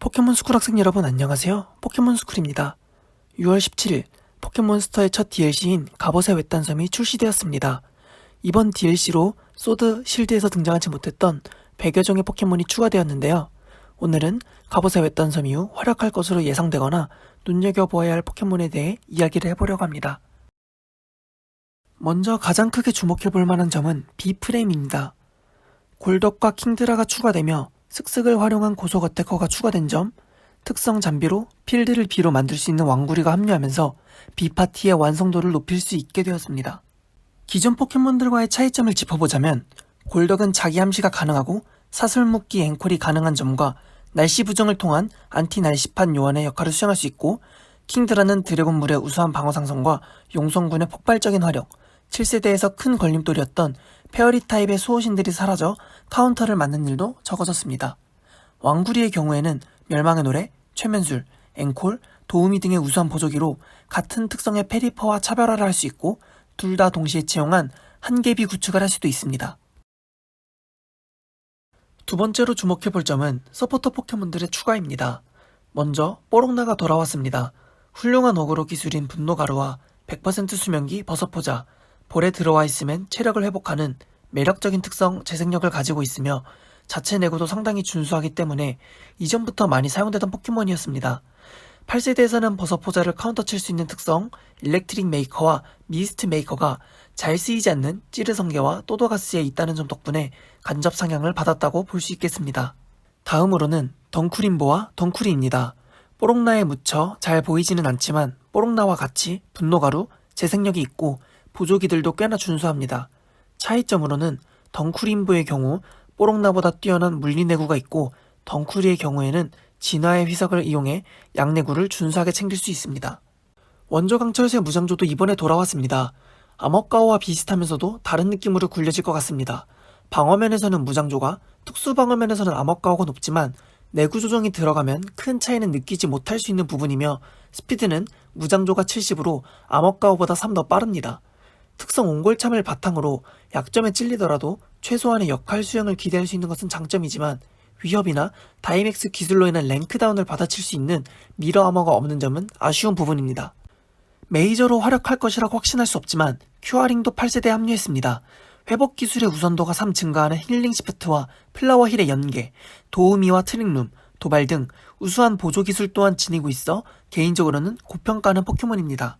포켓몬 스쿨 학생 여러분 안녕하세요. 포켓몬 스쿨입니다. 6월 17일 포켓몬스터의 첫 DLC인 갑옷의 외딴섬이 출시되었습니다. 이번 DLC로 소드, 실드에서 등장하지 못했던 100여 종의 포켓몬이 추가되었는데요. 오늘은 갑옷의 외딴섬 이후 활약할 것으로 예상되거나 눈여겨보아야 할 포켓몬에 대해 이야기를 해보려고 합니다. 먼저 가장 크게 주목해볼 만한 점은 비프레임입니다. 골덕과 킹드라가 추가되며 슥슥을 활용한 고속 어태커가 추가된 점, 특성 잠비로 필드를 비로 만들 수 있는 왕구리가 합류하면서 비파티의 완성도를 높일 수 있게 되었습니다. 기존 포켓몬들과의 차이점을 짚어보자면 골덕은 자기 함시가 가능하고 사슬 묶기 앵콜이 가능한 점과 날씨 부정을 통한 안티 날씨판 요원의 역할을 수행할 수 있고 킹드라는 드래곤물의 우수한 방어 상성과 용성군의 폭발적인 화력, 7세대에서 큰 걸림돌이었던 페어리 타입의 수호신들이 사라져 카운터를 맞는 일도 적어졌습니다. 왕구리의 경우에는 멸망의 노래, 최면술, 앵콜, 도우미 등의 우수한 보조기로 같은 특성의 페리퍼와 차별화를 할 수 있고 둘 다 동시에 채용한 한개비 구축을 할 수도 있습니다. 두 번째로 주목해 볼 점은 서포터 포켓몬들의 추가입니다. 먼저 뽀록나가 돌아왔습니다. 훌륭한 어그로 기술인 분노가루와 100% 수면기 버섯포자, 볼에 들어와 있으면 체력을 회복하는 매력적인 특성 재생력을 가지고 있으며 자체 내구도 상당히 준수하기 때문에 이전부터 많이 사용되던 포켓몬이었습니다. 8세대에서는 버섯 포자를 카운터 칠 수 있는 특성 일렉트릭 메이커와 미스트 메이커가 잘 쓰이지 않는 찌르성게와 또도가스에 있다는 점 덕분에 간접 상향을 받았다고 볼 수 있겠습니다. 다음으로는 덩쿠림보와 덩쿠리입니다. 뽀록나에 묻혀 잘 보이지는 않지만 뽀록나와 같이 분노가루, 재생력이 있고 보조기들도 꽤나 준수합니다. 차이점으로는 덩쿠림보의 경우 뽀록나보다 뛰어난 물리내구가 있고 덩쿠리의 경우에는 진화의 휘석을 이용해 양내구를 준수하게 챙길 수 있습니다. 원조 강철새 무장조도 이번에 돌아왔습니다. 암흑가오와 비슷하면서도 다른 느낌으로 굴려질 것 같습니다. 방어면에서는 무장조가, 특수방어면에서는 암흑가오가 높지만 내구 조정이 들어가면 큰 차이는 느끼지 못할 수 있는 부분이며 스피드는 무장조가 70으로 암흑가오보다 3 더 빠릅니다. 특성 옹골참을 바탕으로 약점에 찔리더라도 최소한의 역할 수행을 기대할 수 있는 것은 장점이지만 위협이나 다이맥스 기술로 인한 랭크다운을 받아칠 수 있는 미러 아머가 없는 점은 아쉬운 부분입니다. 메이저로 활약할 것이라고 확신할 수 없지만 큐아링도 8세대에 합류했습니다. 회복 기술의 우선도가 3 증가하는 힐링 시프트와 플라워 힐의 연계, 도우미와 트릭룸, 도발 등 우수한 보조 기술 또한 지니고 있어 개인적으로는 고평가하는 포켓몬입니다.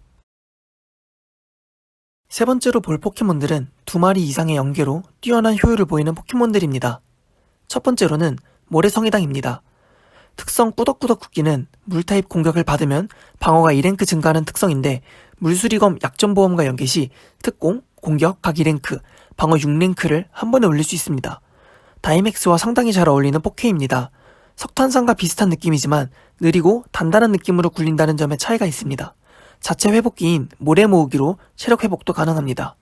세 번째로 볼 포켓몬들은 두 마리 이상의 연계로 뛰어난 효율을 보이는 포켓몬들입니다. 첫 번째로는 모래성이당입니다. 특성 꾸덕꾸덕 굽기는 물타입 공격을 받으면 방어가 2랭크 증가하는 특성인데 물수리검 약점보험과 연계 시 특공, 공격 각 2랭크, 방어 6랭크를 한 번에 올릴 수 있습니다. 다이맥스와 상당히 잘 어울리는 포켓입니다. 석탄산과 비슷한 느낌이지만 느리고 단단한 느낌으로 굴린다는 점에 차이가 있습니다. 자체 회복기인 모래 모으기로 체력 회복도 가능합니다.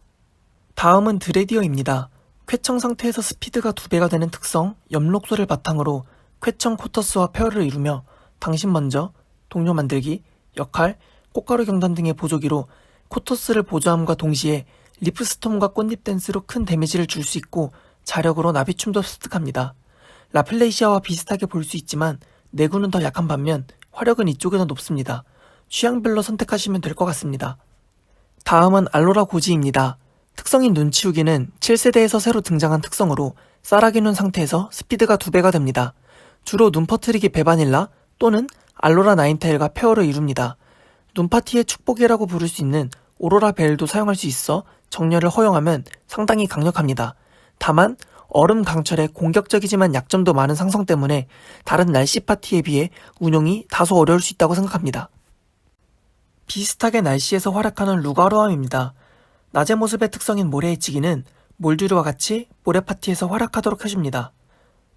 다음은 드레디어입니다. 쾌청 상태에서 스피드가 두 배가 되는 특성 염록소를 바탕으로 쾌청 코터스와 페어를 이루며 당신 먼저, 동료 만들기, 역할, 꽃가루 경단 등의 보조기로 코터스를 보조함과 동시에 리프스톰과 꽃잎 댄스로 큰 데미지를 줄 수 있고 자력으로 나비춤도 습득합니다. 라플레이시아와 비슷하게 볼 수 있지만 내구는 더 약한 반면 화력은 이쪽이 더 높습니다. 취향별로 선택하시면 될 것 같습니다. 다음은 알로라 고지입니다. 특성인 눈치우기는 7세대에서 새로 등장한 특성으로 쌀아기 눈 상태에서 스피드가 2배가 됩니다. 주로 눈 퍼트리기 베바닐라 또는 알로라 나인테일과 페어를 이룹니다. 눈파티의 축복이라고 부를 수 있는 오로라 벨도 사용할 수 있어 정렬을 허용하면 상당히 강력합니다. 다만 얼음 강철에 공격적이지만 약점도 많은 상성 때문에 다른 날씨 파티에 비해 운용이 다소 어려울 수 있다고 생각합니다. 비슷하게 날씨에서 활약하는 루가로암입니다. 낮의 모습의 특성인 모래의 치기는 몰듀르와 같이 모래 파티에서 활약하도록 해줍니다.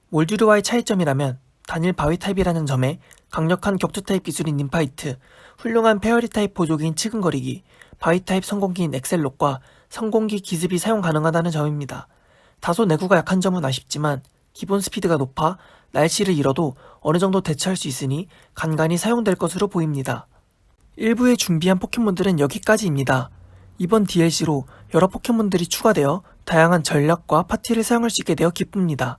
몰듀르와의 차이점이라면 단일 바위 타입이라는 점에 강력한 격투 타입 기술인 님파이트, 훌륭한 페어리 타입 보조기인 치근거리기, 바위 타입 성공기인 엑셀록과 성공기 기습이 사용 가능하다는 점입니다. 다소 내구가 약한 점은 아쉽지만 기본 스피드가 높아 날씨를 잃어도 어느 정도 대처할 수 있으니 간간히 사용될 것으로 보입니다. 1부에 준비한 포켓몬들은 여기까지입니다. 이번 DLC로 여러 포켓몬들이 추가되어 다양한 전략과 파티를 사용할 수 있게 되어 기쁩니다.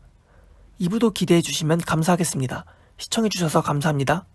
2부도 기대해 주시면 감사하겠습니다. 시청해주셔서 감사합니다.